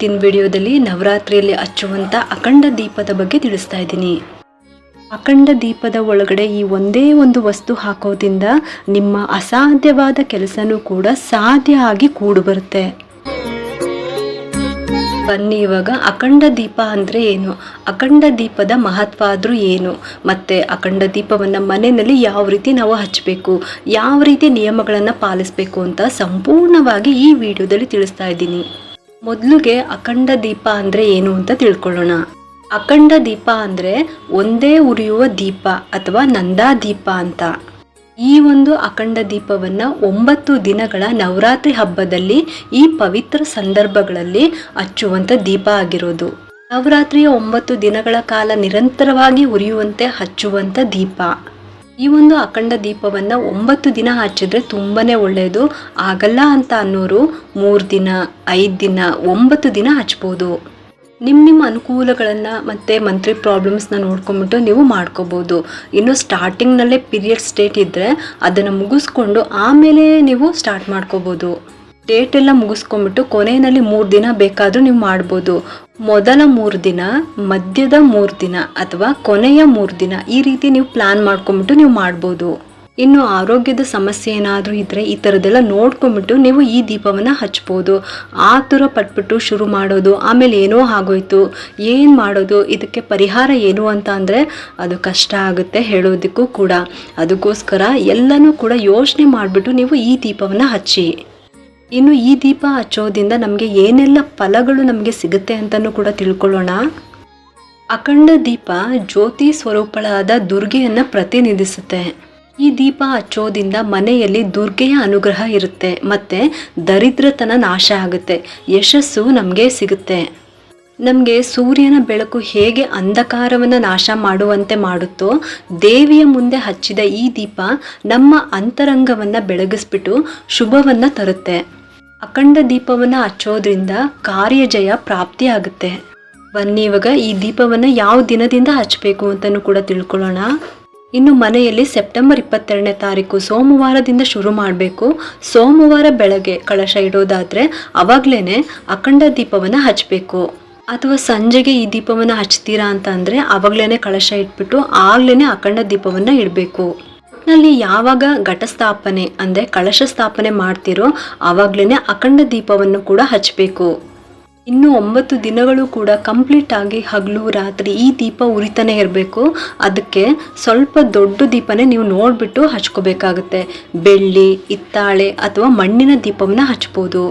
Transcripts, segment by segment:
ಇವತ್ತಿನ ವಿಡಿಯೋದಲ್ಲಿ ನವರಾತ್ರಿಯಲ್ಲಿ ಹಚ್ಚುವಂಥ ಅಖಂಡ ದೀಪದ ಬಗ್ಗೆ ತಿಳಿಸ್ತಾ ಇದ್ದೀನಿ. ಅಖಂಡ ದೀಪದ ಒಳಗಡೆ ಈ ಒಂದೇ ಒಂದು ವಸ್ತು ಹಾಕೋದ್ರಿಂದ ನಿಮ್ಮ ಅಸಾಧ್ಯವಾದ ಕೆಲಸನೂ ಕೂಡ ಸಾಧ್ಯ ಆಗಿ ಕೂಡು ಬರುತ್ತೆ. ಬನ್ನಿ ಇವಾಗ ಅಖಂಡ ದೀಪ ಅಂದರೆ ಏನು? ಅಖಂಡ ದೀಪದ ಮಹತ್ವ ಆದರೂ ಏನು? ಮತ್ತು ಅಖಂಡ ದೀಪವನ್ನು ಮನೆಯಲ್ಲಿ ಯಾವ ರೀತಿ ನಾವು ಹಚ್ಚಬೇಕು? ಯಾವ ರೀತಿ ನಿಯಮಗಳನ್ನು ಪಾಲಿಸಬೇಕು ಅಂತ ಸಂಪೂರ್ಣವಾಗಿ ಈ ವಿಡಿಯೋದಲ್ಲಿ ತಿಳಿಸ್ತಾ ಇದ್ದೀನಿ. ಮೊದಲಿಗೆ ಅಖಂಡ ದೀಪ ಅಂದರೆ ಏನು ಅಂತ ತಿಳ್ಕೊಳ್ಳೋಣ. ಅಖಂಡ ದೀಪ ಅಂದರೆ ಒಂದೇ ಉರಿಯುವ ದೀಪ ಅಥವಾ ನಂದಾ ದೀಪ ಅಂತ. ಈ ಒಂದು ಅಖಂಡ ದೀಪವನ್ನು ಒಂಬತ್ತು ದಿನಗಳ ನವರಾತ್ರಿ ಹಬ್ಬದಲ್ಲಿ ಈ ಪವಿತ್ರ ಸಂದರ್ಭಗಳಲ್ಲಿ ಹಚ್ಚುವಂಥ ದೀಪ ಆಗಿರೋದು. ನವರಾತ್ರಿಯ ಒಂಬತ್ತು ದಿನಗಳ ಕಾಲ ನಿರಂತರವಾಗಿ ಉರಿಯುವಂತೆ ಹಚ್ಚುವಂಥ ದೀಪ. ಈ ಒಂದು ಅಖಂಡ ದೀಪವನ್ನು ಒಂಬತ್ತು ದಿನ ಹಚ್ಚಿದ್ರೆ ತುಂಬಾ ಒಳ್ಳೆಯದು ಆಗಲ್ಲ ಅಂತ ಅನ್ನೋರು ಮೂರು ದಿನ, ಐದು ದಿನ, ಒಂಬತ್ತು ದಿನ ಹಚ್ಬೋದು. ನಿಮ್ಮ ನಿಮ್ಮ ಅನುಕೂಲಗಳನ್ನು ಮತ್ತು ಮಂತ್ರಿ ಪ್ರಾಬ್ಲಮ್ಸ್ನ ನೋಡ್ಕೊಂಬಿಟ್ಟು ನೀವು ಮಾಡ್ಕೋಬೋದು. ಇನ್ನು ಸ್ಟಾರ್ಟಿಂಗ್ನಲ್ಲೇ ಪೀರಿಯಡ್ ಸ್ಟೇಟ್ ಇದ್ದರೆ ಅದನ್ನು ಮುಗಿಸ್ಕೊಂಡು ಆಮೇಲೆ ನೀವು ಸ್ಟಾರ್ಟ್ ಮಾಡ್ಕೋಬೋದು. ಡೇಟ್ ಎಲ್ಲ ಮುಗಿಸ್ಕೊಂಬಿಟ್ಟು ಕೊನೆಯಲ್ಲಿ ಮೂರು ದಿನ ಬೇಕಾದರೂ ನೀವು ಮಾಡ್ಬೋದು. ಮೊದಲ ಮೂರು ದಿನ, ಮಧ್ಯದ ಮೂರು ದಿನ ಅಥವಾ ಕೊನೆಯ ಮೂರು ದಿನ ಈ ರೀತಿ ನೀವು ಪ್ಲಾನ್ ಮಾಡ್ಕೊಂಬಿಟ್ಟು ನೀವು ಮಾಡ್ಬೋದು. ಇನ್ನು ಆರೋಗ್ಯದ ಸಮಸ್ಯೆ ಏನಾದರೂ ಇದ್ದರೆ ಈ ಥರದ್ದೆಲ್ಲ ನೋಡ್ಕೊಂಬಿಟ್ಟು ನೀವು ಈ ದೀಪವನ್ನು ಹಚ್ಬೋದು. ಆತುರ ಪಟ್ಬಿಟ್ಟು ಶುರು ಮಾಡೋದು, ಆಮೇಲೆ ಏನೋ ಆಗೋಯ್ತು, ಏನು ಮಾಡೋದು, ಇದಕ್ಕೆ ಪರಿಹಾರ ಏನು ಅಂತ ಅಂದರೆ ಅದು ಕಷ್ಟ ಆಗುತ್ತೆ ಹೇಳೋದಕ್ಕೂ ಕೂಡ. ಅದಕ್ಕೋಸ್ಕರ ಎಲ್ಲನೂ ಕೂಡ ಯೋಚನೆ ಮಾಡಿಬಿಟ್ಟು ನೀವು ಈ ದೀಪವನ್ನು ಹಚ್ಚಿ. ಇನ್ನು ಈ ದೀಪ ಹಚ್ಚೋದ್ರಿಂದ ನಮಗೆ ಏನೆಲ್ಲ ಫಲಗಳು ನಮಗೆ ಸಿಗುತ್ತೆ ಅಂತಲೂ ಕೂಡ ತಿಳ್ಕೊಳ್ಳೋಣ. ಅಖಂಡ ದೀಪ ಜ್ಯೋತಿ ಸ್ವರೂಪಳಾದ ದುರ್ಗೆಯನ್ನು ಪ್ರತಿನಿಧಿಸುತ್ತೆ. ಈ ದೀಪ ಹಚ್ಚೋದ್ರಿಂದ ಮನೆಯಲ್ಲಿ ದುರ್ಗೆಯ ಅನುಗ್ರಹ ಇರುತ್ತೆ, ಮತ್ತು ದರಿದ್ರತನ ನಾಶ ಆಗುತ್ತೆ, ಯಶಸ್ಸು ನಮಗೆ ಸಿಗುತ್ತೆ. ನಮಗೆ ಸೂರ್ಯನ ಬೆಳಕು ಹೇಗೆ ಅಂಧಕಾರವನ್ನು ನಾಶ ಮಾಡುವಂತೆ ಮಾಡುತ್ತೋ, ದೇವಿಯ ಮುಂದೆ ಹಚ್ಚಿದ ಈ ದೀಪ ನಮ್ಮ ಅಂತರಂಗವನ್ನು ಬೆಳಗಿಸ್ಬಿಟ್ಟು ಶುಭವನ್ನು ತರುತ್ತೆ. ಅಖಂಡ ದೀಪವನ್ನು ಹಚ್ಚೋದ್ರಿಂದ ಪ್ರಾಪ್ತಿ ಪ್ರಾಪ್ತಿಯಾಗುತ್ತೆ. ಬನ್ನಿ ಇವಾಗ ಈ ದೀಪವನ್ನು ಯಾವ ದಿನದಿಂದ ಹಚ್ಚಬೇಕು ಅಂತಲೂ ಕೂಡ ತಿಳ್ಕೊಳ್ಳೋಣ. ಇನ್ನು ಮನೆಯಲ್ಲಿ ಸೆಪ್ಟೆಂಬರ್ ಇಪ್ಪತ್ತೆರಡನೇ ತಾರೀಕು ಸೋಮವಾರದಿಂದ ಶುರು ಮಾಡಬೇಕು. ಸೋಮವಾರ ಬೆಳಗ್ಗೆ ಕಳಶ ಇಡೋದಾದರೆ ಅವಾಗಲೇ ಅಖಂಡ ದೀಪವನ್ನು ಹಚ್ಚಬೇಕು ಅಥವಾ ಸಂಜೆಗೆ ಈ ದೀಪವನ್ನು ಹಚ್ತೀರಾ ಅಂತ ಅಂದರೆ ಅವಾಗಲೇ ಕಳಶ ಇಟ್ಬಿಟ್ಟು ಆಗಲೇ ಅಖಂಡ ದೀಪವನ್ನು ಇಡಬೇಕು. ನಲ್ಲಿ ಯಾವಾಗ ಘಟಸ್ಥಾಪನೆ, ಅಂದರೆ ಕಳಶ ಸ್ಥಾಪನೆ ಮಾಡ್ತಿರೋ ಆವಾಗ್ಲೇ ಅಖಂಡ ದೀಪವನ್ನು ಕೂಡ ಹಚ್ಚಬೇಕು ಇನ್ನು ಒಂಬತ್ತು ದಿನಗಳು ಕೂಡ ಕಂಪ್ಲೀಟ್ ಆಗಿ ಹಗಲು, ರಾತ್ರಿ ಈ ದೀಪ ಉರಿತಾನೆ ಇರಬೇಕು. ಅದಕ್ಕೆ ಸ್ವಲ್ಪ ದೊಡ್ಡ ದೀಪನೇ ನೀವು ನೋಡ್ಬಿಟ್ಟು ಹಚ್ಕೋಬೇಕಾಗುತ್ತೆ. ಬೆಳ್ಳಿ, ಹಿತ್ತಾಳೆ ಅಥವಾ ಮಣ್ಣಿನ ದೀಪವನ್ನು ಹಚ್ಬೋದು.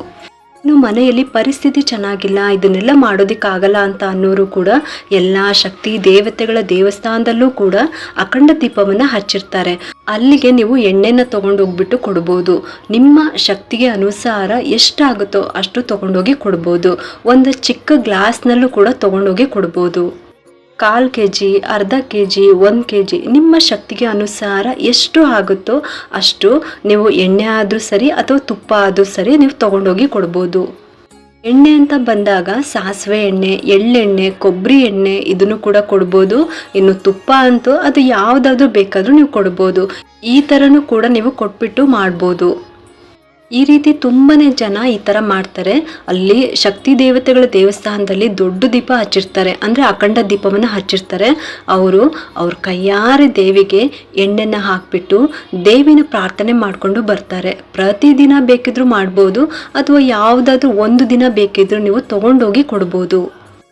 ಇನ್ನು ಮನೆಯಲ್ಲಿ ಪರಿಸ್ಥಿತಿ ಚೆನ್ನಾಗಿಲ್ಲ, ಇದನ್ನೆಲ್ಲ ಮಾಡೋದಕ್ಕಾಗಲ್ಲ ಅಂತ ಅನ್ನೋರು ಕೂಡ ಎಲ್ಲ ಶಕ್ತಿ, ದೇವತೆಗಳ ದೇವಸ್ಥಾನದಲ್ಲೂ ಕೂಡ ಅಖಂಡ ದೀಪವನ್ನು ಹಚ್ಚಿರ್ತಾರೆ. ಅಲ್ಲಿಗೆ ನೀವು ಎಣ್ಣೆನ ತಗೊಂಡು ಹೋಗ್ಬಿಟ್ಟು ಕೊಡ್ಬೋದು. ನಿಮ್ಮ ಶಕ್ತಿಗೆ ಅನುಸಾರ ಎಷ್ಟಾಗುತ್ತೋ ಅಷ್ಟು ತೊಗೊಂಡೋಗಿ ಕೊಡ್ಬೋದು. ಒಂದು ಚಿಕ್ಕ ಗ್ಲಾಸ್ನಲ್ಲೂ ಕೂಡ ತಗೊಂಡೋಗಿ ಕೊಡ್ಬೋದು. ಕಾಲು ಕೆ ಜಿ ಅರ್ಧ ಕೆ ಜಿ ಒಂದು ಕೆ ಜಿ ನಿಮ್ಮ ಶಕ್ತಿಗೆ ಅನುಸಾರ ಎಷ್ಟು ಆಗುತ್ತೋ ಅಷ್ಟು ನೀವು ಎಣ್ಣೆ ಆದರೂ ಸರಿ ಅಥವಾ ತುಪ್ಪ ಆದರೂ ಸರಿ ನೀವು ತೊಗೊಂಡೋಗಿ ಕೊಡ್ಬೋದು. ಎಣ್ಣೆ ಅಂತ ಬಂದಾಗ ಸಾಸಿವೆ ಎಣ್ಣೆ, ಎಳ್ಳೆಣ್ಣೆ ಕೊಬ್ಬರಿ ಎಣ್ಣೆ ಇದನ್ನು ಕೂಡ ಕೊಡ್ಬೋದು. ಇನ್ನು ತುಪ್ಪ ಅಂತೂ ಅದು ಯಾವುದಾದ್ರೂ ಬೇಕಾದರೂ ನೀವು ಕೊಡ್ಬೋದು. ಈ ಥರನೂ ಕೂಡ ನೀವು ಕೊಟ್ಬಿಟ್ಟು ಮಾಡ್ಬೋದು. ಈ ರೀತಿ ತುಂಬಾ ಜನ ಈ ಥರ ಮಾಡ್ತಾರೆ. ಅಲ್ಲಿ ಶಕ್ತಿ ದೇವತೆಗಳ ದೇವಸ್ಥಾನದಲ್ಲಿ ದೊಡ್ಡ ದೀಪ ಹಚ್ಚಿರ್ತಾರೆ. ಅಂದರೆ ಅಖಂಡ ದೀಪವನ್ನು ಹಚ್ಚಿರ್ತಾರೆ. ಅವರು ಅವ್ರ ಕೈಯಾರೆ ದೇವಿಗೆ ಎಣ್ಣೆನ ಹಾಕಿಬಿಟ್ಟು ದೇವಿನ ಪ್ರಾರ್ಥನೆ ಮಾಡಿಕೊಂಡು ಬರ್ತಾರೆ. ಪ್ರತಿದಿನ ಬೇಕಿದ್ರೂ ಮಾಡ್ಬೋದು, ಅಥವಾ ಯಾವುದಾದ್ರೂ ಒಂದು ದಿನ ಬೇಕಿದ್ರೂ ನೀವು ತೊಗೊಂಡೋಗಿ ಕೊಡ್ಬೋದು.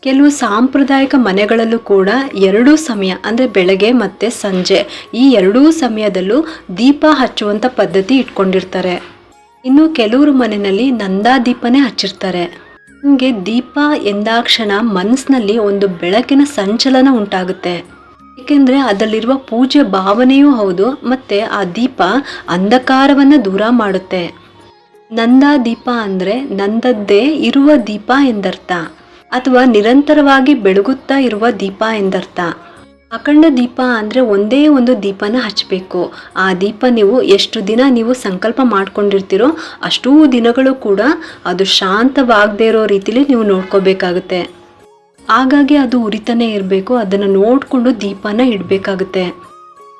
ಕೆಲವು ಸಾಂಪ್ರದಾಯಿಕ ಮನೆಗಳಲ್ಲೂ ಕೂಡ ಎರಡೂ ಸಮಯ, ಅಂದರೆ ಬೆಳಗ್ಗೆ ಮತ್ತು ಸಂಜೆ, ಈ ಎರಡೂ ಸಮಯದಲ್ಲೂ ದೀಪ ಹಚ್ಚುವಂಥ ಪದ್ಧತಿ ಇಟ್ಕೊಂಡಿರ್ತಾರೆ. ಇನ್ನು ಕೆಲವರು ಮನೆಯಲ್ಲಿ ನಂದಾದೀಪನೇ ಹಚ್ಚಿರ್ತಾರೆ. ನಮಗೆ ದೀಪ, ಎಂದಾಕ್ಷಣ ಮನಸ್ಸಿನಲ್ಲಿ ಒಂದು ಬೆಳಕಿನ ಸಂಚಲನ ಉಂಟಾಗುತ್ತೆ. ಏಕೆಂದರೆ ಅದರಲ್ಲಿರುವ ಪೂಜೆ ಭಾವನೆಯೂ ಹೌದು, ಮತ್ತು ಆ ದೀಪ ಅಂಧಕಾರವನ್ನು ದೂರ ಮಾಡುತ್ತೆ. ನಂದಾ ದೀಪ ಅಂದರೆ ನಂದದ್ದೇ ಇರುವ ದೀಪ ಎಂದರ್ಥ. ಅಥವಾ ನಿರಂತರವಾಗಿ ಬೆಳಗುತ್ತಾ ಇರುವ ದೀಪ ಎಂದರ್ಥ. ಅಖಂಡ ದೀಪ ಅಂದರೆ ಒಂದೇ ಒಂದು ದೀಪನ ಹಚ್ಚಬೇಕು ಆ ದೀಪ ನೀವು ಎಷ್ಟು ದಿನ ನೀವು ಸಂಕಲ್ಪ ಮಾಡ್ಕೊಂಡಿರ್ತೀರೋ ಅಷ್ಟೂ ದಿನಗಳು ಕೂಡ ಅದು ಶಾಂತವಾಗದೇ ಇರೋ ರೀತಿಲಿ ನೀವು ನೋಡ್ಕೋಬೇಕಾಗುತ್ತೆ. ಹಾಗಾಗಿ ಅದು ಉರಿತಾನೆ ಇರಬೇಕು, ಅದನ್ನು ನೋಡಿಕೊಂಡು ದೀಪನ ಇಡಬೇಕಾಗುತ್ತೆ.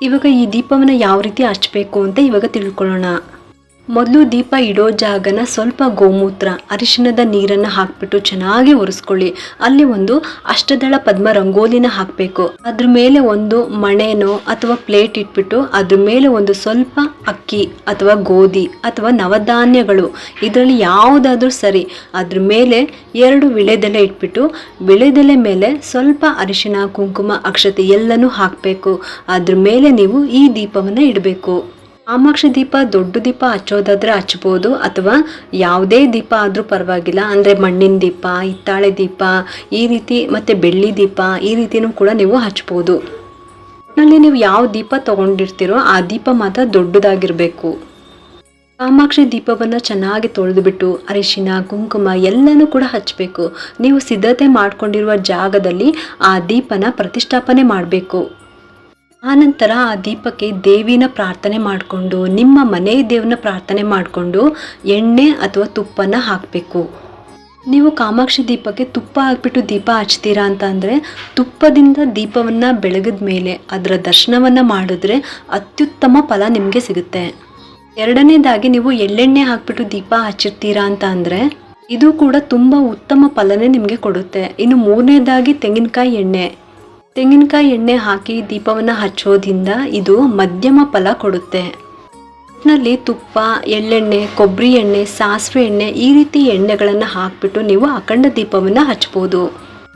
ಇವಾಗ ಈ ದೀಪವನ್ನು ಯಾವ ರೀತಿ ಹಚ್ಚಬೇಕು ಅಂತ ಇವಾಗ ತಿಳ್ಕೊಳ್ಳೋಣ. ಮೊದಲು ದೀಪ ಇಡೋ ಜಾಗನ ಸ್ವಲ್ಪ ಗೋಮೂತ್ರ, ಅರಿಶಿಣದ ನೀರನ್ನು ಹಾಕ್ಬಿಟ್ಟು ಚೆನ್ನಾಗಿ ಒರೆಸ್ಕೊಳ್ಳಿ. ಅಲ್ಲಿ ಒಂದು ಅಷ್ಟದಳ ಪದ್ಮ ರಂಗೋಲಿನ ಹಾಕಬೇಕು. ಅದ್ರ ಮೇಲೆ ಒಂದು ಮಣೆನೋ ಅಥವಾ ಪ್ಲೇಟ್ ಇಟ್ಬಿಟ್ಟು ಅದ್ರ ಮೇಲೆ ಒಂದು ಸ್ವಲ್ಪ ಅಕ್ಕಿ ಅಥವಾ ಗೋಧಿ ಅಥವಾ ನವಧಾನ್ಯಗಳು, ಇದರಲ್ಲಿ ಯಾವುದಾದ್ರೂ ಸರಿ ಅದ್ರ ಮೇಲೆ ಎರಡು ವಿಳೆದೆಲೆ ಇಟ್ಬಿಟ್ಟು ವಿಳೆದೆಲೆ ಮೇಲೆ ಸ್ವಲ್ಪ ಅರಿಶಿಣ, ಕುಂಕುಮ, ಅಕ್ಷತೆ ಎಲ್ಲನೂ ಹಾಕಬೇಕು. ಅದ್ರ ಮೇಲೆ ನೀವು ಈ ದೀಪವನ್ನು ಇಡಬೇಕು. ಕಾಮಾಕ್ಷಿ ದೀಪ, ದೊಡ್ಡ ದೀಪ ಹಚ್ಚೋದಾದ್ರೆ ಹಚ್ಬೋದು, ಅಥವಾ ಯಾವುದೇ ದೀಪ ಆದರೂ ಪರವಾಗಿಲ್ಲ. ಅಂದರೆ ಮಣ್ಣಿನ ದೀಪ, ಹಿತ್ತಾಳೆ ದೀಪ, ಈ ರೀತಿ ಮತ್ತು ಬೆಳ್ಳಿ ದೀಪ, ಈ ರೀತಿನೂ ಕೂಡ ನೀವು ಹಚ್ಬೋದು. ನಲ್ಲಿ ನೀವು ಯಾವ ದೀಪ ತಗೊಂಡಿರ್ತೀರೋ ಆ ದೀಪ ಮಾತ್ರ ದೊಡ್ಡದಾಗಿರಬೇಕು. ಕಾಮಾಕ್ಷಿ ದೀಪವನ್ನು ಚೆನ್ನಾಗಿ ತೊಳೆದುಬಿಟ್ಟು ಅರಿಶಿನ, ಕುಂಕುಮ ಎಲ್ಲನೂ ಕೂಡ ಹಚ್ಚಬೇಕು ನೀವು ಸಿದ್ಧತೆ ಮಾಡ್ಕೊಂಡಿರುವ ಜಾಗದಲ್ಲಿ ಆ ದೀಪನ ಪ್ರತಿಷ್ಠಾಪನೆ ಮಾಡಬೇಕು. ಆನಂತರ ಆ ದೀಪಕ್ಕೆ ದೇವಿನ ಪ್ರಾರ್ಥನೆ ಮಾಡಿಕೊಂಡು, ನಿಮ್ಮ ಮನೆ ದೇವನ ಪ್ರಾರ್ಥನೆ ಮಾಡಿಕೊಂಡು ಎಣ್ಣೆ ಅಥವಾ ತುಪ್ಪನ ಹಾಕಬೇಕು. ನೀವು ಕಾಮಾಕ್ಷಿ ದೀಪಕ್ಕೆ ತುಪ್ಪ ಹಾಕ್ಬಿಟ್ಟು ದೀಪ ಹಚ್ತೀರಾ ಅಂತ ಅಂದರೆ, ತುಪ್ಪದಿಂದ ದೀಪವನ್ನು ಬೆಳಗಿದ ಮೇಲೆ ಅದರ ದರ್ಶನವನ್ನು ಮಾಡಿದ್ರೆ ಅತ್ಯುತ್ತಮ ಫಲ ನಿಮಗೆ ಸಿಗುತ್ತೆ. ಎರಡನೇದಾಗಿ ನೀವು ಎಳ್ಳೆಣ್ಣೆ ಹಾಕ್ಬಿಟ್ಟು ದೀಪ ಹಚ್ಚಿರ್ತೀರಾ ಅಂತ ಅಂದರೆ, ಇದು ಕೂಡ ತುಂಬ ಉತ್ತಮ ಫಲನೇ ನಿಮಗೆ ಕೊಡುತ್ತೆ. ಇನ್ನು ಮೂರನೇದಾಗಿ ತೆಂಗಿನಕಾಯಿ ಎಣ್ಣೆ. ತೆಂಗಿನಕಾಯಿ ಎಣ್ಣೆ ಹಾಕಿ ದೀಪವನ್ನು ಹಚ್ಚೋದ್ರಿಂದ ಇದು ಮಧ್ಯಮ ಫಲ ಕೊಡುತ್ತೆ. ನಲ್ಲಿ ತುಪ್ಪ, ಎಳ್ಳೆಣ್ಣೆ, ಕೊಬ್ಬರಿ ಎಣ್ಣೆ, ಸಾಸಿವೆ ಎಣ್ಣೆ ಈ ರೀತಿ ಎಣ್ಣೆಗಳನ್ನು ಹಾಕಿಬಿಟ್ಟು ನೀವು ಅಖಂಡ ದೀಪವನ್ನು ಹಚ್ಬೋದು.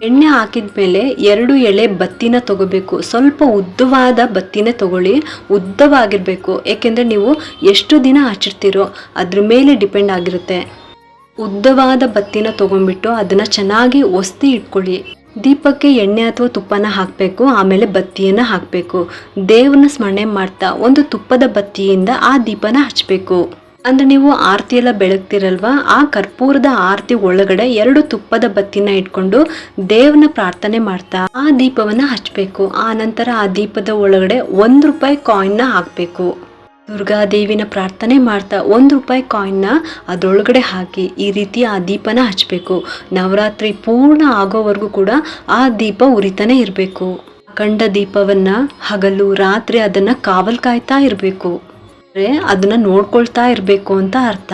ಎಣ್ಣೆ ಹಾಕಿದ ಮೇಲೆ ಎರಡು ಎಳೆ ಬತ್ತಿನ ತಗೋಬೇಕು. ಸ್ವಲ್ಪ ಉದ್ದವಾದ ಬತ್ತಿನ ತಗೊಳ್ಳಿ, ಉದ್ದವಾಗಿರಬೇಕು. ಏಕೆಂದರೆ ನೀವು ಎಷ್ಟು ದಿನ ಹಚ್ಚಿರ್ತೀರೋ ಅದ್ರ ಮೇಲೆ ಡಿಪೆಂಡ್ ಆಗಿರುತ್ತೆ. ಉದ್ದವಾದ ಬತ್ತಿನ ತಗೊಂಡ್ಬಿಟ್ಟು ಅದನ್ನು ಚೆನ್ನಾಗಿ ಒಸ್ತಿ ಇಟ್ಕೊಳ್ಳಿ. ದೀಪಕ್ಕೆ ಎಣ್ಣೆ ಅಥವಾ ತುಪ್ಪನ ಹಾಕಬೇಕು, ಆಮೇಲೆ ಬತ್ತಿಯನ್ನು ಹಾಕಬೇಕು. ದೇವನ ಸ್ಮರಣೆ ಮಾಡ್ತಾ ಒಂದು ತುಪ್ಪದ ಬತ್ತಿಯಿಂದ ಆ ದೀಪನ ಹಚ್ಚಬೇಕು ಅಂದರೆ ನೀವು ಆರತಿ ಎಲ್ಲ ಬೆಳಗ್ತಿರಲ್ವಾ? ಆ ಕರ್ಪೂರದ ಆರತಿ ಒಳಗಡೆ ಎರಡು ತುಪ್ಪದ ಬತ್ತಿನ ಇಟ್ಕೊಂಡು ದೇವನ ಪ್ರಾರ್ಥನೆ ಮಾಡ್ತಾ ಆ ದೀಪವನ್ನು ಹಚ್ಚಬೇಕು ಆ ನಂತರ ಆ ದೀಪದ ಒಳಗಡೆ ಒಂದು ರೂಪಾಯಿ ಕಾಯಿನ್ನ ಹಾಕಬೇಕು. ದುರ್ಗಾದೇವಿನ ಪ್ರಾರ್ಥನೆ ಮಾಡ್ತಾ ಒಂದು ರೂಪಾಯಿ ಕಾಯಿನ್ನ ಅದರೊಳಗಡೆ ಹಾಕಿ ಈ ರೀತಿ ಆ ದೀಪನ ಹಚ್ಚಬೇಕು ನವರಾತ್ರಿ ಪೂರ್ಣ ಆಗೋವರೆಗೂ ಕೂಡ ಆ ದೀಪ ಉರಿತಾನೆ ಇರಬೇಕು. ಕಂಡ ದೀಪವನ್ನು ಹಗಲು ರಾತ್ರಿ ಅದನ್ನು ಕಾವಲು ಕಾಯ್ತಾ ಇರಬೇಕು. ಅಂದರೆ ಅದನ್ನ ನೋಡ್ಕೊಳ್ತಾ ಇರಬೇಕು ಅಂತ ಅರ್ಥ.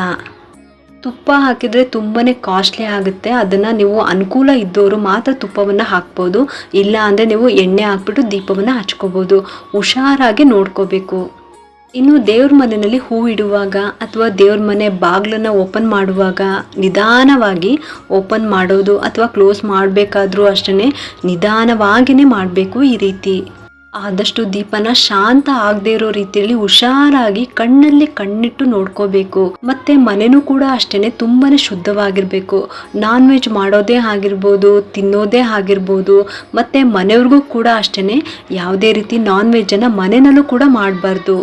ತುಪ್ಪ ಹಾಕಿದರೆ ತುಂಬಾ ಕಾಸ್ಟ್ಲಿ ಆಗುತ್ತೆ. ಅದನ್ನು ನೀವು ಅನುಕೂಲ ಇದ್ದವರು ಮಾತ್ರ ತುಪ್ಪವನ್ನು ಹಾಕ್ಬೋದು. ಇಲ್ಲ ಅಂದರೆ ನೀವು ಎಣ್ಣೆ ಹಾಕ್ಬಿಟ್ಟು ದೀಪವನ್ನು ಹಚ್ಕೋಬೋದು. ಹುಷಾರಾಗಿ ನೋಡ್ಕೋಬೇಕು. ಇನ್ನು ದೇವ್ರ ಮನೆಯಲ್ಲಿ ಹೂ ಇಡುವಾಗ ಅಥವಾ ದೇವ್ರ ಮನೆ ಬಾಗ್ಲನ್ನ ಓಪನ್ ಮಾಡುವಾಗ ನಿಧಾನವಾಗಿ ಓಪನ್ ಮಾಡೋದು ಅಥವಾ ಕ್ಲೋಸ್ ಮಾಡಬೇಕಾದ್ರೂ ಅಷ್ಟೇ ನಿಧಾನವಾಗಿನೇ ಮಾಡಬೇಕು ಈ ರೀತಿ. ಆದಷ್ಟು ದೀಪನ ಶಾಂತ ಆಗದೆ ಇರೋ ರೀತಿಯಲ್ಲಿ ಹುಷಾರಾಗಿ ಕಣ್ಣಲ್ಲಿ ಕಣ್ಣಿಟ್ಟು ನೋಡ್ಕೋಬೇಕು. ಮತ್ತೆ ಮನೆನೂ ಕೂಡ ಅಷ್ಟೇನೆ ತುಂಬಾನೇ ಶುದ್ಧವಾಗಿರ್ಬೇಕು. ನಾನ್ ವೆಜ್ ಮಾಡೋದೇ ಆಗಿರ್ಬೋದು, ತಿನ್ನೋದೇ ಆಗಿರ್ಬೋದು, ಮತ್ತೆ ಮನೆಯವ್ರಿಗೂ ಕೂಡ ಅಷ್ಟೇನೆ ಯಾವುದೇ ರೀತಿ ನಾನ್ ವೆಜ್ಜನ್ನು ಮನೆಯಲ್ಲೂ ಕೂಡ ಮಾಡಬಾರ್ದು.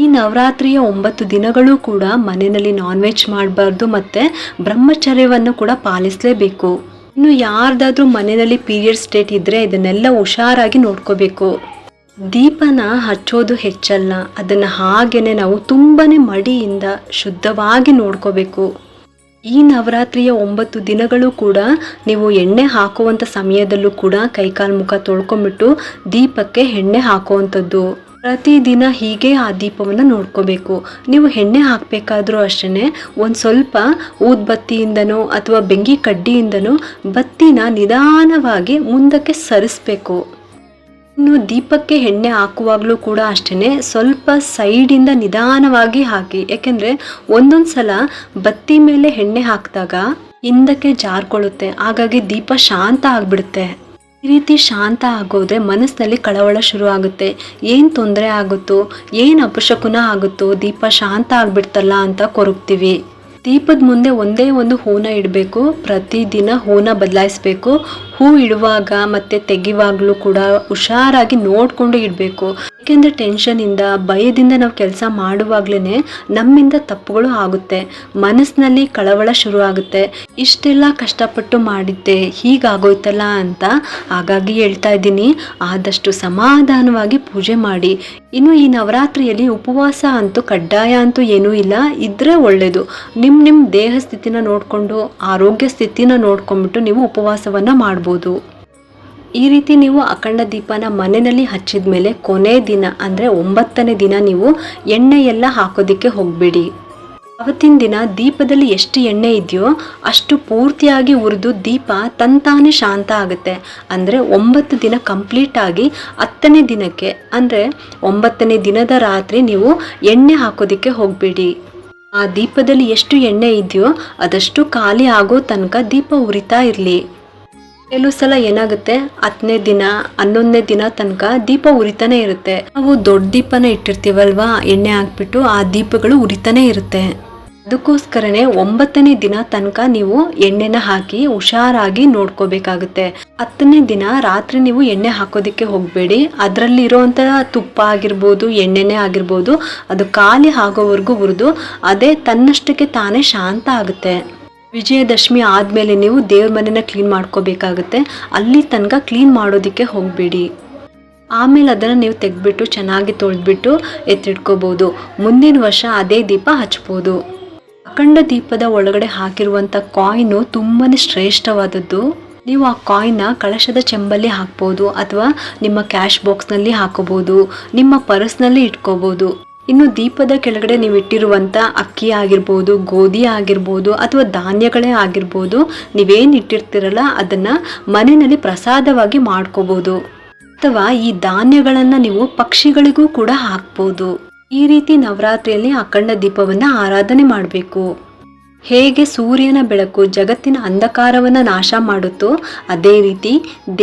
ಈ ನವರಾತ್ರಿಯ ಒಂಬತ್ತು ದಿನಗಳು ಕೂಡ ಮನೆಯಲ್ಲಿ ನಾನ್ ವೆಜ್ ಮಾಡಬಾರ್ದು ಮತ್ತು ಬ್ರಹ್ಮಚರ್ಯವನ್ನು ಕೂಡ ಪಾಲಿಸಲೇಬೇಕು. ಇನ್ನು ಯಾರ್ದಾದ್ರೂ ಮನೆಯಲ್ಲಿ ಪೀರಿಯಡ್ ಸ್ಟೇಟ್ ಇದ್ದರೆ ಇದನ್ನೆಲ್ಲ ಹುಷಾರಾಗಿ ನೋಡ್ಕೋಬೇಕು. ದೀಪನ ಹಚ್ಚೋದು ಹೆಚ್ಚಲ್ಲ. ಅದನ್ನು ಹಾಗೇನೆ ನಾವು ತುಂಬಾ ಮಡಿಯಿಂದ ಶುದ್ಧವಾಗಿ ನೋಡ್ಕೋಬೇಕು. ಈ ನವರಾತ್ರಿಯ ಒಂಬತ್ತು ದಿನಗಳು ಕೂಡ ನೀವು ಎಣ್ಣೆ ಹಾಕುವಂಥ ಸಮಯದಲ್ಲೂ ಕೂಡ ಕೈಕಾಲು ಮುಖ ತೊಳ್ಕೊಂಬಿಟ್ಟು ದೀಪಕ್ಕೆ ಎಣ್ಣೆ ಹಾಕುವಂಥದ್ದು. ಪ್ರತಿದಿನ ಹೀಗೆ ಆ ದೀಪವನ್ನು ನೋಡ್ಕೋಬೇಕು. ನೀವು ಎಣ್ಣೆ ಹಾಕಬೇಕಾದ್ರೂ ಅಷ್ಟೇ ಒಂದು ಸ್ವಲ್ಪ ಊದ್ಬತ್ತಿಯಿಂದನೋ ಅಥವಾ ಬೆಂಕಿ ಕಡ್ಡಿಯಿಂದನೋ ಬತ್ತಿನ ನಿಧಾನವಾಗಿ ಮುಂದಕ್ಕೆ ಸರಿಸ್ಬೇಕು. ಇನ್ನು ದೀಪಕ್ಕೆ ಎಣ್ಣೆ ಹಾಕುವಾಗಲೂ ಕೂಡ ಅಷ್ಟೇ ಸ್ವಲ್ಪ ಸೈಡಿಂದ ನಿಧಾನವಾಗಿ ಹಾಕಿ. ಯಾಕೆಂದರೆ ಒಂದೊಂದು ಸಲ ಬತ್ತಿ ಮೇಲೆ ಎಣ್ಣೆ ಹಾಕಿದಾಗ ಹಿಂದಕ್ಕೆ ಜಾರ್ಕೊಳ್ಳುತ್ತೆ. ಹಾಗಾಗಿ ದೀಪ ಶಾಂತ ಆಗಿಬಿಡುತ್ತೆ. ಈ ರೀತಿ ಶಾಂತ ಆಗೋದ್ರೆ ಮನಸ್ಸಿನಲ್ಲಿ ಕಳವಳ ಶುರು ಆಗುತ್ತೆ ಏನು ತೊಂದರೆ ಆಗುತ್ತೋ, ಏನು ಅಪಶಕುನ ಆಗುತ್ತೋ, ದೀಪ ಶಾಂತ ಆಗ್ಬಿಡ್ತಲ್ಲ ಅಂತ ಕೊರಗ್ತೀವಿ. ದೀಪದ ಮುಂದೆ ಒಂದೇ ಒಂದು ಹೂನ ಇಡಬೇಕು, ಪ್ರತಿದಿನ ಹೂನ ಬದಲಾಯಿಸ್ಬೇಕು ಹೂ ಇಡುವಾಗ ಮತ್ತೆ ತೆಗಿವಾಗ್ಲೂ ಕೂಡ ಹುಷಾರಾಗಿ ನೋಡ್ಕೊಂಡು ಇಡಬೇಕು. ಏಕೆಂದರೆ ಟೆನ್ಷನಿಂದ ಭಯದಿಂದ ನಾವು ಕೆಲಸ ಮಾಡುವಾಗ್ಲೇ ನಮ್ಮಿಂದ ತಪ್ಪುಗಳು ಆಗುತ್ತೆ. ಮನಸ್ಸಿನಲ್ಲಿ ಕಳವಳ ಶುರು ಆಗುತ್ತೆ ಇಷ್ಟೆಲ್ಲ ಕಷ್ಟಪಟ್ಟು ಮಾಡಿದ್ದೆ ಹೀಗಾಗೋಯ್ತಲ್ಲ ಅಂತ ಹಾಗಾಗಿ ಹೇಳ್ತಾ ಇದ್ದೀನಿ. ಆದಷ್ಟು ಸಮಾಧಾನವಾಗಿ ಪೂಜೆ ಮಾಡಿ. ಇನ್ನು ಈ ನವರಾತ್ರಿಯಲ್ಲಿ ಉಪವಾಸ ಅಂತೂ, ಕಡ್ಡಾಯ ಅಂತೂ ಏನೂ ಇಲ್ಲ. ಇದ್ರೆ ಒಳ್ಳೆಯದು ನಿಮ್ಮ ನಿಮ್ಮ ದೇಹ ಸ್ಥಿತಿನ ನೋಡಿಕೊಂಡು, ಆರೋಗ್ಯ ಸ್ಥಿತಿನ ನೋಡ್ಕೊಂಡ್ಬಿಟ್ಟು ನೀವು ಉಪವಾಸವನ್ನು ಮಾಡ್ಬೋದು. ಈ ರೀತಿ ನೀವು ಅಖಂಡ ದೀಪನ ಮನೆಯಲ್ಲಿ ಹಚ್ಚಿದ ಮೇಲೆ ಕೊನೆ ದಿನ, ಅಂದರೆ ಒಂಬತ್ತನೇ ದಿನ ನೀವು ಎಣ್ಣೆ ಎಲ್ಲ ಹಾಕೋದಕ್ಕೆ ಹೋಗಬೇಡಿ. ಅವತ್ತಿನ ದಿನ ದೀಪದಲ್ಲಿ ಎಷ್ಟು ಎಣ್ಣೆ ಇದೆಯೋ ಅಷ್ಟು ಪೂರ್ತಿಯಾಗಿ ಉರಿದು ದೀಪ ತಂತಾನೆ ಶಾಂತ ಆಗುತ್ತೆ. ಅಂದರೆ ಒಂಬತ್ತು ದಿನ ಕಂಪ್ಲೀಟ್ ಆಗಿ ಹತ್ತನೇ ದಿನಕ್ಕೆ, ಅಂದರೆ ಒಂಬತ್ತನೇ ದಿನದ ರಾತ್ರಿ ನೀವು ಎಣ್ಣೆ ಹಾಕೋದಕ್ಕೆ ಹೋಗಬೇಡಿ. ಆ ದೀಪದಲ್ಲಿ ಎಷ್ಟು ಎಣ್ಣೆ ಇದೆಯೋ ಅದಷ್ಟು ಖಾಲಿ ಆಗೋ ತನಕ ದೀಪ ಉರಿತಾ ಇರಲಿ. ಕೆಲವು ಸಲ ಏನಾಗುತ್ತೆ? ಹತ್ತನೇ ದಿನ, ಹನ್ನೊಂದನೇ ದಿನ ತನಕ ದೀಪ ಉರಿತಾನೆ ಇರುತ್ತೆ. ನಾವು ದೊಡ್ಡ ದೀಪನ ಇಟ್ಟಿರ್ತೀವಲ್ವಾ? ಎಣ್ಣೆ ಹಾಕ್ಬಿಟ್ಟು ಆ ದೀಪಗಳು ಉರಿತಾನೆ ಇರುತ್ತೆ. ಅದಕ್ಕೋಸ್ಕರನೇ ಒಂಬತ್ತನೇ ದಿನ ತನಕ ನೀವು ಎಣ್ಣೆನ ಹಾಕಿ ಹುಷಾರಾಗಿ ನೋಡ್ಕೋಬೇಕಾಗುತ್ತೆ. ಹತ್ತನೇ ದಿನ ರಾತ್ರಿ ನೀವು ಎಣ್ಣೆ ಹಾಕೋದಕ್ಕೆ ಹೋಗಬೇಡಿ. ಅದರಲ್ಲಿ ಇರೋವಂಥ ತುಪ್ಪ ಆಗಿರ್ಬೋದು, ಎಣ್ಣೆನೇ ಆಗಿರ್ಬೋದು, ಅದು ಖಾಲಿ ಆಗೋವರೆಗೂ ಹುರಿದು, ಅದೇ ತನ್ನಷ್ಟಕ್ಕೆ ತಾನೇ ಶಾಂತ ಆಗುತ್ತೆ. ವಿಜಯದಶಮಿ ಆದಮೇಲೆ ನೀವು ದೇವ್ರ ಮನೆನ ಕ್ಲೀನ್ ಮಾಡ್ಕೋಬೇಕಾಗುತ್ತೆ. ಅಲ್ಲಿ ತನಕ ಕ್ಲೀನ್ ಮಾಡೋದಕ್ಕೆ ಹೋಗಬೇಡಿ. ಆಮೇಲೆ ಅದನ್ನು ನೀವು ತೆಗೆದ್ಬಿಟ್ಟು ಚೆನ್ನಾಗಿ ತೊಳೆದ್ಬಿಟ್ಟು ಎತ್ತಿಟ್ಕೋಬೋದು. ಮುಂದಿನ ವರ್ಷ ಅದೇ ದೀಪ ಹಚ್ಬೋದು. ಅಖಂಡ ದೀಪದ ಒಳಗಡೆ ಹಾಕಿರುವಂಥ ಕಾಯಿನು ತುಂಬಾ ಶ್ರೇಷ್ಠವಾದದ್ದು. ನೀವು ಆ ಕಾಯಿನ ಕಳಶದ ಚೆಂಬಲ್ಲಿ ಹಾಕ್ಬೋದು ಅಥವಾ ನಿಮ್ಮ ಕ್ಯಾಶ್ ಬಾಕ್ಸ್ನಲ್ಲಿ ಹಾಕೋಬೋದು ನಿಮ್ಮ ಪರ್ಸ್ನಲ್ಲಿ ಇಟ್ಕೋಬೋದು. ಇನ್ನು ದೀಪದ ಕೆಳಗಡೆ ನೀವು ಇಟ್ಟಿರುವಂಥ ಅಕ್ಕಿ ಆಗಿರ್ಬೋದು, ಗೋಧಿ ಆಗಿರ್ಬೋದು ಅಥವಾ ಧಾನ್ಯಗಳೇ ಆಗಿರ್ಬೋದು, ನೀವೇನು ಇಟ್ಟಿರ್ತೀರಲ್ಲ ಅದನ್ನು ಮನೆಯಲ್ಲಿ ಪ್ರಸಾದವಾಗಿ ಮಾಡ್ಕೋಬೋದು. ಅಥವಾ ಈ ಧಾನ್ಯಗಳನ್ನು ನೀವು ಪಕ್ಷಿಗಳಿಗೂ ಕೂಡ ಹಾಕ್ಬೋದು. ಈ ರೀತಿ ನವರಾತ್ರಿಯಲ್ಲಿ ಅಖಂಡ ದೀಪವನ್ನು ಆರಾಧನೆ ಮಾಡಬೇಕು. ಹೇಗೆ ಸೂರ್ಯನ ಬೆಳಕು ಜಗತ್ತಿನ ಅಂಧಕಾರವನ್ನು ನಾಶ ಮಾಡುತ್ತೋ ಅದೇ ರೀತಿ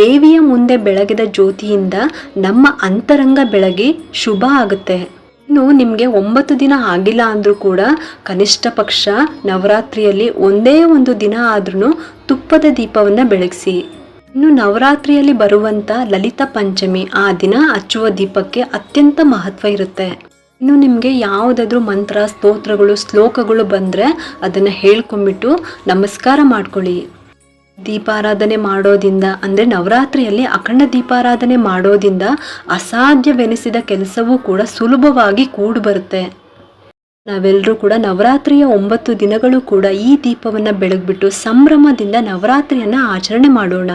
ದೇವಿಯ ಮುಂದೆ ಬೆಳಗಿದ ಜ್ಯೋತಿಯಿಂದ ನಮ್ಮ ಅಂತರಂಗ ಬೆಳಗಿ ಶುಭ ಆಗುತ್ತೆ. ಇನ್ನು ನಿಮಗೆ ಒಂಬತ್ತು ದಿನ ಆಗಿಲ್ಲ ಅಂದರೂ ಕೂಡ ಕನಿಷ್ಠ ಪಕ್ಷ ನವರಾತ್ರಿಯಲ್ಲಿ ಒಂದೇ ಒಂದು ದಿನ ಆದ್ರೂ ತುಪ್ಪದ ದೀಪವನ್ನು ಬೆಳಗಿಸಿ. ಇನ್ನು ನವರಾತ್ರಿಯಲ್ಲಿ ಬರುವಂಥ ಲಲಿತ ಪಂಚಮಿ ಆ ದಿನ ಹಚ್ಚುವ ದೀಪಕ್ಕೆ ಅತ್ಯಂತ ಮಹತ್ವ ಇರುತ್ತೆ. ಇನ್ನು ನಿಮಗೆ ಯಾವುದಾದ್ರೂ ಮಂತ್ರ, ಸ್ತೋತ್ರಗಳು, ಶ್ಲೋಕಗಳು ಬಂದರೆ ಅದನ್ನು ಹೇಳ್ಕೊಂಬಿಟ್ಟು ನಮಸ್ಕಾರ ಮಾಡ್ಕೊಳ್ಳಿ. ದೀಪಾರಾಧನೆ ಮಾಡೋದಿಂದ, ಅಂದರೆ ನವರಾತ್ರಿಯಲ್ಲಿ ಅಖಂಡ ದೀಪಾರಾಧನೆ ಮಾಡೋದಿಂದ ಅಸಾಧ್ಯವೆನಿಸಿದ ಕೆಲಸವೂ ಕೂಡ ಸುಲಭವಾಗಿ ಕೂಡಿ ಬರುತ್ತೆ ನಾವೆಲ್ಲರೂ ಕೂಡ ನವರಾತ್ರಿಯ ಒಂಬತ್ತು ದಿನಗಳು ಕೂಡ ಈ ದೀಪವನ್ನು ಬೆಳಗ್ಬಿಟ್ಟು ಸಂಭ್ರಮದಿಂದ ನವರಾತ್ರಿಯನ್ನು ಆಚರಣೆ ಮಾಡೋಣ.